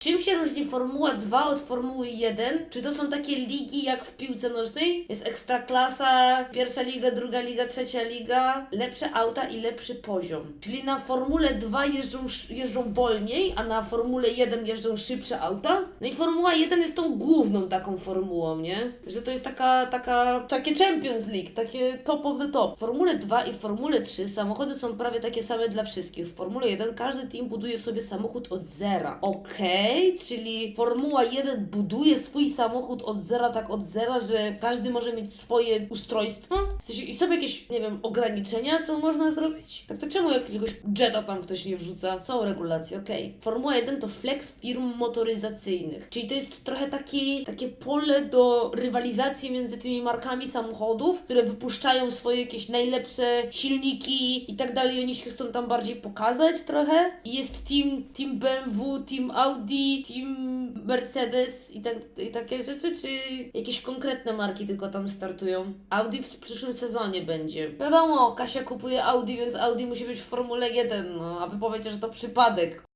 Czym się różni Formuła 2 od Formuły 1? Czy to są takie ligi jak w piłce nożnej? Jest ekstraklasa, pierwsza liga, druga liga, trzecia liga, lepsze auta i lepszy poziom. Czyli na Formule 2 jeżdżą, jeżdżą wolniej, a na Formule 1 jeżdżą szybsze auta? No i Formuła 1 jest tą główną taką formułą, nie? Że to jest taka, taka, takie Champions League, takie top of the top. W Formule 2 i w Formule 3 samochody są prawie takie same dla wszystkich. W Formule 1 każdy team buduje sobie samochód od zera. Okej, czyli Formuła 1 buduje swój samochód od zera, tak od zera, że każdy może mieć swoje ustrojstwo? W sensie, I są jakieś, nie wiem, ograniczenia, co można zrobić? Tak to czemu jakiegoś jetta tam ktoś nie wrzuca? Są regulacje, okej. Formuła 1 to flex firm motoryzacyjnych, czyli to jest trochę taki, takie pole do rywalizacji między tymi markami samochodów, które wypuszczają swoje jakieś najlepsze silniki i tak dalej. Oni się chcą tam bardziej pokazać trochę. I jest team, team BMW, team Audi, team Mercedes i, tak, i takie rzeczy, czy jakieś konkretne marki tylko tam startują? Audi w przyszłym sezonie będzie. Wiadomo, Kasia kupuje Audi, więc Audi musi być w Formule 1, no, a wy powiecie, że to przypadek.